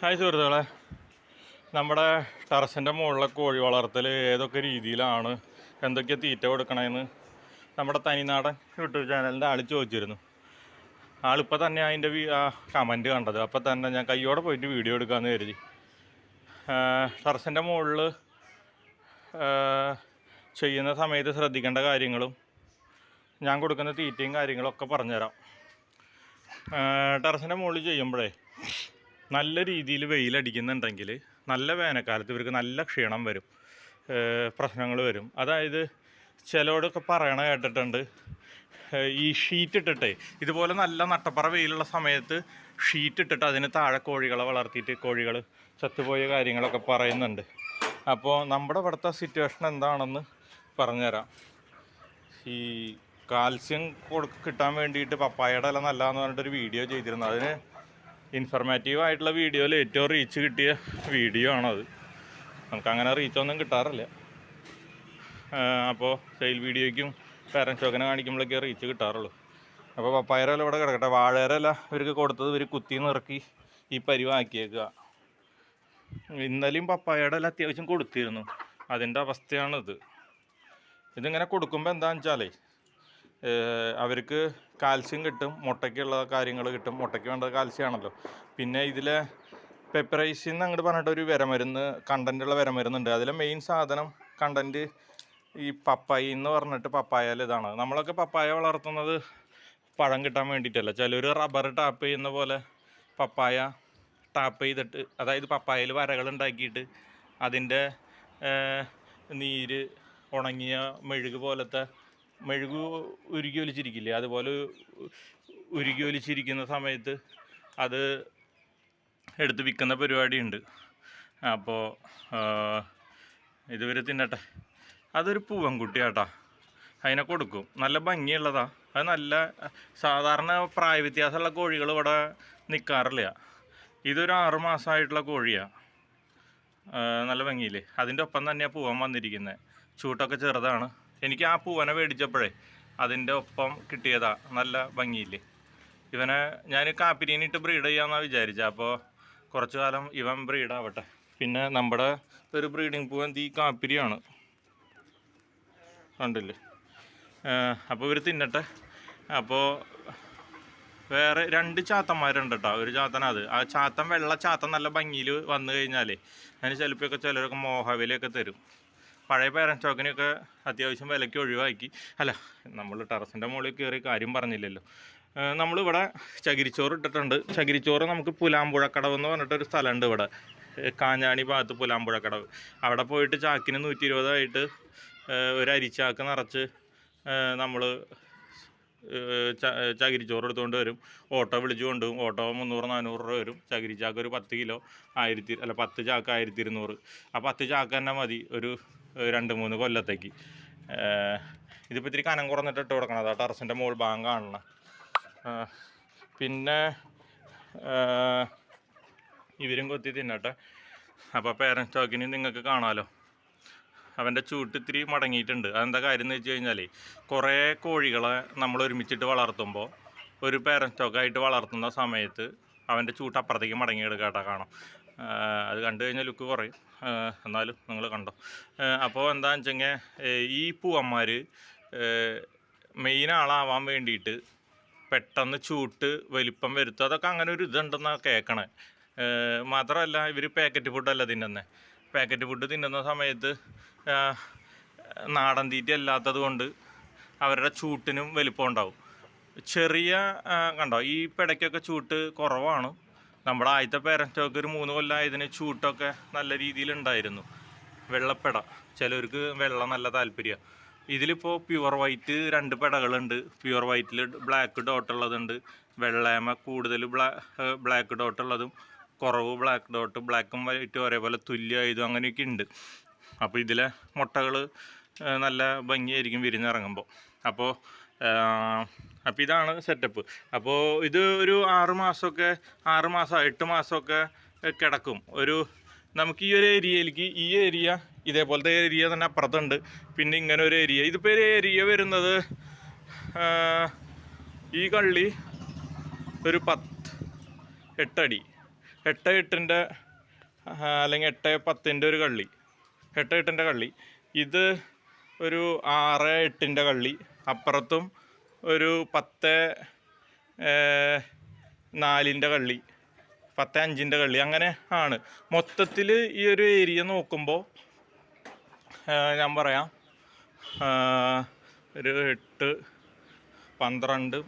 Hi സുഹൃത്തുക്കളെ. നമ്മുടെ ടെറസിന്റെ മുകളിലെ കോഴി വളർത്തൽ ഏതൊക്കെ രീതിയിലാണ്? എന്തൊക്കെ തീറ്റ കൊടുക്കണമെന്ന് നമ്മുടെ തനിനാടൻ യൂട്യൂബ് ചാനലിന്റെ ആൾ ചോദിച്ചിരുന്നു. ആളിപ്പോൾ തന്നെ അതിന്റെ കമന്റ് കണ്ടത്. അപ്പോൾ തന്നെ ഞാൻ കയ്യോടെ പോയിട്ട് വീഡിയോ എടുക്കാമെന്ന് കരുതി. ടെറസിന്റെ മുകളിൽ ചെയ്യുന്ന സമയത്ത് ശ്രദ്ധിക്കേണ്ട കാര്യങ്ങളും ഞാൻ കൊടുക്കുന്ന തീറ്റയും കാര്യങ്ങളൊക്കെ പറഞ്ഞുതരാം. ടെറസിന്റെ മുകളിൽ ചെയ്യുമ്പോഴേ നല്ല രീതിയിൽ വെയിലടിക്കുന്നുണ്ടെങ്കിൽ നല്ല വേനൽക്കാലത്ത് ഇവർക്ക് നല്ല ക്ഷീണം വരും പ്രശ്നങ്ങൾ വരും. അതായത് ചിലവടൊക്കെ പറയണ കേട്ടിട്ടുണ്ട് ഈ ഷീറ്റ് ഇട്ടിട്ടേ ഇതുപോലെ നല്ല നട്ടപ്പറ വെയിലുള്ള സമയത്ത് ഷീറ്റ് ഇട്ടിട്ട് അതിന് താഴെ കോഴികളെ വളർത്തിയിട്ട് കോഴികൾ ചത്തുപോയ കാര്യങ്ങളൊക്കെ പറയുന്നുണ്ട്. അപ്പോൾ നമ്മുടെ ഇവിടുത്തെ സിറ്റുവേഷൻ എന്താണെന്ന് പറഞ്ഞുതരാം. ഈ കാൽസ്യം കൊടു കിട്ടാൻ വേണ്ടിയിട്ട് പപ്പായയുടെ ഇല നല്ലതെന്ന് പറഞ്ഞിട്ടൊരു വീഡിയോ ചെയ്തിരുന്നു. അതിന് ഇൻഫർമേറ്റീവ് ആയിട്ടുള്ള വീഡിയോയിൽ ഏറ്റവും റീച്ച് കിട്ടിയ വീഡിയോ ആണത്. നമുക്കങ്ങനെ റീച്ചൊന്നും കിട്ടാറില്ല. അപ്പോൾ സെയിൽ വീഡിയോയ്ക്കും പേരൻസ് ഷോക്കിനെ കാണിക്കുമ്പോഴൊക്കെ റീച്ച് കിട്ടാറുള്ളൂ. അപ്പോൾ പപ്പായരല്ല ഇവിടെ കിടക്കട്ടെ. വാഴയരല്ല ഇവർക്ക് കൊടുത്തത് ഇവർ കുത്തി നിറക്കി ഈ പരിവാക്കിയേക്കുക. ഇന്നലെയും പപ്പായയുടെ ഇല അത്യാവശ്യം കൊടുത്തിരുന്നു. അതിന്റെ അവസ്ഥയാണിത്. ഇതിങ്ങനെ കൊടുക്കുമ്പോൾ എന്താണെന്ന് വെച്ചാലേ അവർക്ക് കാൽസ്യം കിട്ടും മുട്ടയ്ക്കുള്ള കാര്യങ്ങൾ കിട്ടും. മുട്ടയ്ക്ക് വേണ്ട കാൽസ്യമാണല്ലോ പിന്നെ ഇതിലെ പെപ്പറൈസിൻ എന്ന് അങ്ങോട്ട് പറഞ്ഞിട്ട് ഒരു വിരമരുന്ന് കണ്ടന്റുള്ള വിരമരുന്നുണ്ട്. അതിലെ മെയിൻ സാധനം കണ്ടന്റ് ഈ പപ്പായി എന്ന് പറഞ്ഞിട്ട് പപ്പായയിൽ ഇതാണ്. നമ്മളൊക്കെ പപ്പായ വളർത്തുന്നത് പഴം കിട്ടാൻ വേണ്ടിയിട്ടല്ല ചിലർ റബ്ബർ ടാപ്പ് ചെയ്യുന്ന പോലെ പപ്പായ ടാപ്പ് ചെയ്തിട്ട് അതായത് പപ്പായയിൽ വരകൾ ഉണ്ടാക്കിയിട്ട് അതിന്റെ നീര് ഉണങ്ങിയ മെഴുക് പോലത്തെ മെഴുക് ഉരുകി ഒലിച്ചിരിക്കില്ലേ? അതുപോലെ ഉരുകി ഒലിച്ചിരിക്കുന്ന സമയത്ത് അത് എടുത്ത് വിൽക്കുന്ന പരിപാടിയുണ്ട്. അപ്പോൾ ഇതുവരെ തിന്നട്ടെ. അതൊരു പൂവൻകുട്ടിയാട്ടാ. അതിനെ കൊടുക്കും. നല്ല ഭംഗിയുള്ളതാ. അത് നല്ല സാധാരണ പ്രായ വ്യത്യാസമുള്ള കോഴികൾ ഇവിടെ നിൽക്കാറില്ല ഇതൊരു ആറു മാസമായിട്ടുള്ള കോഴിയാണ് നല്ല ഭംഗിയില്ലേ? അതിന്റെ ഒപ്പം തന്നെയാണ് പൂവൻ വന്നിരിക്കുന്നത് ചൂട്ടൊക്കെ ചെറുതാണ്. എനിക്ക് ആ പൂവനെ മേടിച്ചപ്പോഴേ അതിന്റെ ഒപ്പം കിട്ടിയതാ നല്ല ഭംഗിയില്ലേ. ഇവനെ ഞാൻ കാപ്പിരീനിട്ട് ബ്രീഡ് ചെയ്യാമെന്നാണ് വിചാരിച്ചത് അപ്പോൾ കുറച്ചു കാലം ഇവൻ ബ്രീഡാവട്ടെ പിന്നെ നമ്മുടെ ഒരു ബ്രീഡിങ് പൂവൻ തീ കാപ്പിരിയാണ്. കണ്ടില്ലേ? അപ്പോൾ ഇവർ തിന്നട്ടെ. അപ്പോൾ വേറെ രണ്ട് ചാത്തന്മാരുണ്ട് കേട്ടോ ഒരു ചാത്തനത് ആ ചാത്തൻ വെള്ള ചാത്തൻ നല്ല ഭംഗിയിൽ വന്നു കഴിഞ്ഞാലേ അതിന് ചിലപ്പോഴൊക്കെ ചിലരൊക്കെ മോഹവിലൊക്കെ തരും. പഴയ പേരൻസ് സ്റ്റോക്കിനെയൊക്കെ അത്യാവശ്യം വിലയ്ക്ക് ഒഴിവാക്കി. അല്ല നമ്മൾ ടെറസിന്റെ മുകളിൽ കയറി കാര്യം പറഞ്ഞില്ലല്ലോ. നമ്മളിവിടെ ചകിരിച്ചോറ് ഇട്ടിട്ടുണ്ട്. ചകിരിച്ചോറ് നമുക്ക് പുലാമ്പുഴക്കടവ് എന്ന് പറഞ്ഞിട്ടൊരു സ്ഥലമുണ്ട് ഇവിടെ. കാഞ്ഞാണി ഭാഗത്ത് പുലാമ്പുഴക്കടവ്. അവിടെ പോയിട്ട് ചാക്കിന് നൂറ്റി ഇരുപതായിട്ട് ഒരു അരിച്ചാക്ക് നിറച്ച് നമ്മൾ ചകിരിച്ചോറ് എടുത്തുകൊണ്ട് വരും. ഓട്ടോ വിളിച്ചു കൊണ്ടുപോകും. ഓട്ടോ മുന്നൂറ് നാനൂറ് രൂപ വരും. ചകിരി ചാക്ക് ഒരു പത്ത് കിലോ ആയിരത്തി അല്ല പത്ത് ചാക്ക് ആയിരത്തി ഇരുന്നൂറ്. ആ പത്ത് ചാക്ക് തന്നെ മതി ഒരു രണ്ട് മൂന്ന് കൊല്ലത്തേക്ക്. ഇതിപ്പോൾ ഇത്തിരി കനം കുറഞ്ഞിട്ട് ഇട്ട് കൊടുക്കണം. അതാ ടെറസിന്റെ മുകൾ ഭാഗം കാണണം പിന്നെ ഇവരും കൊത്തി തിന്നട്ടെ. അപ്പോൾ പേരൻസ് ടോക്കിന് നിങ്ങൾക്ക് കാണാമല്ലോ അവന്റെ ചൂട്ട് ഇത്തിരി മടങ്ങിയിട്ടുണ്ട്. അതെന്താ കാര്യം എന്ന് വെച്ച് കഴിഞ്ഞാൽ കുറേ കോഴികളെ നമ്മൾ ഒരുമിച്ചിട്ട് വളർത്തുമ്പോൾ ഒരു പേരൻ സ്റ്റോക്കായിട്ട് വളർത്തുന്ന സമയത്ത് അവന്റെ ചൂട്ട് അപ്പുറത്തേക്ക് മടങ്ങി എടുക്കാട്ടാ കാണാം. അത് കണ്ടു കഴിഞ്ഞാൽ ലുക്ക് കുറയും. എന്നാലും നിങ്ങൾ കണ്ടോ. അപ്പോൾ എന്താണെന്ന് വെച്ചെങ്കിൽ ഈ പൂവന്മാർ മെയിൻ ആളാവാൻ വേണ്ടിയിട്ട് പെട്ടെന്ന് ചൂട്ട് വലിപ്പം വരുത്തും അതൊക്കെ അങ്ങനെ ഒരു ഇതുണ്ടെന്നാണ് കേൾക്കണേ. മാത്രമല്ല ഇവർ പാക്കറ്റ് ഫുഡല്ല തിന്നുന്നത് പാക്കറ്റ് ഫുഡ് തിന്നുന്ന സമയത്ത് നാടൻ തീറ്റ അല്ലാത്തത് കൊണ്ട് അവരുടെ ചൂട്ടിനും വലിപ്പം ഉണ്ടാവും. ചെറിയ കണ്ടോ ഈ പിടയ്ക്കൊക്കെ ചൂട്ട് കുറവാണ്. നമ്മുടെ ആദ്യത്തെ പേരന്റൊക്കെ ഒരു മൂന്ന് കൊല്ലമായതിന് ചൂട്ടൊക്കെ നല്ല രീതിയിലുണ്ടായിരുന്നു വെള്ളപ്പെട ചിലവർക്ക് വെള്ളം നല്ല താല്പര്യമാണ് ഇതിലിപ്പോൾ പ്യുവർ വൈറ്റ് രണ്ട് പെടകളുണ്ട്. പ്യുവർ വൈറ്റിൽ ബ്ലാക്ക് ഡോട്ട് ഉള്ളതുണ്ട്. വെള്ളേമ കൂടുതൽ ബ്ലാ ബ്ലാക്ക് ഡോട്ട് ഉള്ളതും കുറവ് ബ്ലാക്ക് ഡോട്ട് ബ്ലാക്കും വൈറ്റും ഒരേപോലെ തുല്യമായതും അങ്ങനെയൊക്കെ ഉണ്ട്. അപ്പോൾ ഇതിലെ മുട്ടകൾ നല്ല ഭംഗിയായിരിക്കും വിരിഞ്ഞിറങ്ങുമ്പോൾ അപ്പോൾ അപ്പോൾ ഇതാണ് സെറ്റപ്പ് അപ്പോൾ ഇത് ഒരു ആറ് മാസമൊക്കെ ആറ് മാസം എട്ട് മാസമൊക്കെ കിടക്കും. ഒരു നമുക്ക് ഈ ഒരു ഏരിയയിലേക്ക് ഈ ഏരിയ ഇതേപോലത്തെ ഏരിയ തന്നെ അപ്പുറത്തുണ്ട്. പിന്നെ ഇങ്ങനെ ഒരു ഏരിയ. ഇതിപ്പോൾ ഒരു ഏരിയ വരുന്നത് ഈ കള്ളി ഒരു പത്ത് എട്ടടി. എട്ട് എട്ടിന്റെ അല്ലെങ്കിൽ എട്ട് പത്തിന്റെ ഒരു കള്ളി. എട്ട് എട്ടിന്റെ കള്ളി. ഇത് ഒരു ആറ് എട്ടിന്റെ കള്ളി. അപ്പുറത്തും ഒരു പത്ത് നാലിന്റെ കള്ളി. പത്ത് അഞ്ചിന്റെ കള്ളി. അങ്ങനെ ആണ്. മൊത്തത്തിൽ ഈ ഒരു ഏരിയ നോക്കുമ്പോൾ ഞാൻ പറയാം ഒരു എട്ട് പന്ത്രണ്ട്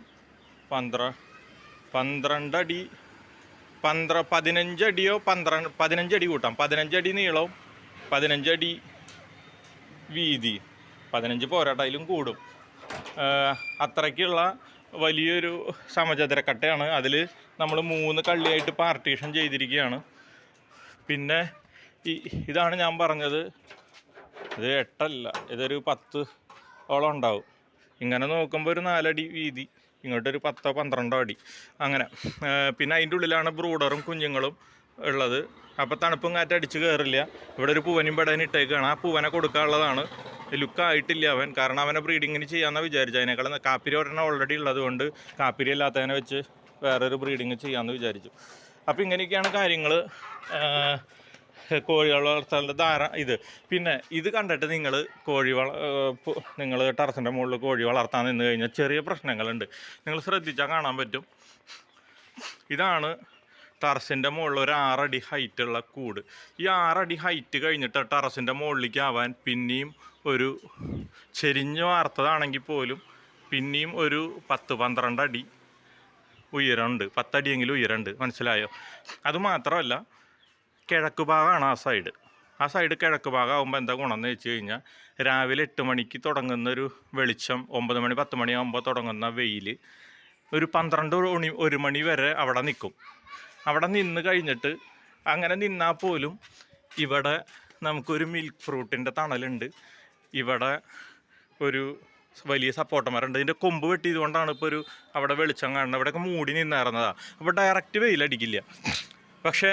പന്ത്ര പന്ത്രണ്ട് അടി പന്ത്ര പതിനഞ്ചടിയോ പന്ത്രണ്ട് പതിനഞ്ചടി കൂട്ടാം. പതിനഞ്ചടി നീളവും പതിനഞ്ചടി വീതി. പതിനഞ്ച് പോരാട്ടയിലും കൂടും. അത്രയ്ക്കുള്ള വലിയൊരു സമചതുരക്കട്ടയാണ്. അതിൽ നമ്മൾ മൂന്ന് കള്ളിയായിട്ട് പാർട്ടീഷൻ ചെയ്തിരിക്കുകയാണ്. പിന്നെ ഈ ഇതാണ് ഞാൻ പറഞ്ഞത്. ഇത് എട്ടല്ല ഇതൊരു പത്ത് ഓളം ഉണ്ടാവും. ഇങ്ങനെ നോക്കുമ്പോൾ ഒരു നാലടി വീതി. ഇങ്ങോട്ടൊരു പത്തോ പന്ത്രണ്ടോ അടി. അങ്ങനെ പിന്നെ അതിന്റെ ഉള്ളിലാണ് ബ്രൂഡറും കുഞ്ഞുങ്ങളും ഉള്ളത്. അപ്പോൾ തണുപ്പും കാറ്റ് അടിച്ച് കയറില്ല ഇവിടെ ഒരു പൂവനും പെടനും ഇട്ടേക്കാണ്. ആ പൂവനെ കൊടുക്കാനുള്ളതാണ്. ലുക്കായിട്ടില്ല അവൻ. കാരണം അവനെ ബ്രീഡിങ്ങിന് ചെയ്യാമെന്നാണ് വിചാരിച്ചത്. അതിനേക്കാളും കാപ്പിരി ഒരെണ്ണം ഓൾറെഡി ഉള്ളത് കൊണ്ട് കാപ്പിരി അല്ലാത്തതിനെ വെച്ച് വേറൊരു ബ്രീഡിങ് ചെയ്യാമെന്ന് വിചാരിച്ചു. അപ്പോൾ ഇങ്ങനെയൊക്കെയാണ് കാര്യങ്ങൾ കോഴി വളർത്താനുള്ള ധാര ഇത്. പിന്നെ ഇത് കണ്ടിട്ട് നിങ്ങൾ കോഴി വള നിങ്ങൾ ടെറസിന്റെ മുകളിൽ കോഴി വളർത്താൻ നിന്ന് കഴിഞ്ഞാൽ ചെറിയ പ്രശ്നങ്ങളുണ്ട്. നിങ്ങൾ ശ്രദ്ധിച്ചാൽ കാണാൻ പറ്റും. ഇതാണ് ടെറസിന്റെ മുകളിൽ ഒരു ആറടി ഹൈറ്റുള്ള കൂട്. ഈ ആറടി ഹൈറ്റ് കഴിഞ്ഞിട്ട് ടെറസിന്റെ മുകളിലേക്ക് ആവാൻ പിന്നെയും ഒരു ചെരിഞ്ഞ് വാർത്തതാണെങ്കിൽ പോലും പിന്നെയും ഒരു പത്ത് പന്ത്രണ്ട് അടി ഉയരമുണ്ട്. പത്തടിയെങ്കിലും ഉയരമുണ്ട്. മനസ്സിലായോ? അതുമാത്രമല്ല കിഴക്ക് ഭാഗമാണ് ആ സൈഡ്. ആ സൈഡ് കിഴക്ക് ഭാഗമാകുമ്പോൾ എന്താ ഗുണമെന്ന് വെച്ച് കഴിഞ്ഞാൽ രാവിലെ എട്ട് മണിക്ക് തുടങ്ങുന്ന ഒരു വെളിച്ചം ഒമ്പത് മണി പത്ത് മണിയാകുമ്പോൾ തുടങ്ങുന്ന വെയിൽ ഒരു പന്ത്രണ്ട് മണി ഒരു മണി വരെ അവിടെ നിൽക്കും അവിടെ നിന്ന് കഴിഞ്ഞിട്ട് അങ്ങനെ നിന്നാൽ പോലും ഇവിടെ നമുക്കൊരു മിൽക്ക് ഫ്രൂട്ടിന്റെ തണലുണ്ട്. ഇവിടെ ഒരു വലിയ സപ്പോർട്ടന്മാരുണ്ട് ഇതിന്റെ കൊമ്പ് വെട്ടിയത് കൊണ്ടാണ് ഇപ്പോൾ ഒരു അവിടെ വെളിച്ചം കാണുന്നത്. അവിടെയൊക്കെ മൂടി നിന്നിറങ്ങുന്നതാണ് അപ്പോൾ ഡയറക്റ്റ് വെയിലടിക്കില്ല. പക്ഷേ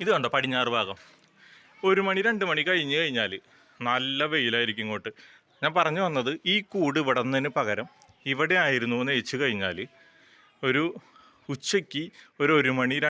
ഇത് കണ്ടോ പടിഞ്ഞാറ് ഭാഗം. ഒരു മണി രണ്ട് മണി കഴിഞ്ഞ് കഴിഞ്ഞാൽ നല്ല വെയിലായിരിക്കും ഇങ്ങോട്ട്. ഞാൻ പറഞ്ഞു വന്നത് ഈ കൂട് ഇവിടെ നിന്നതിന് പകരം ഇവിടെ ആയിരുന്നു എന്ന് വെച്ച് കഴിഞ്ഞാൽ ഒരു ഉച്ചയ്ക്ക് ഒരു ഒരു മണി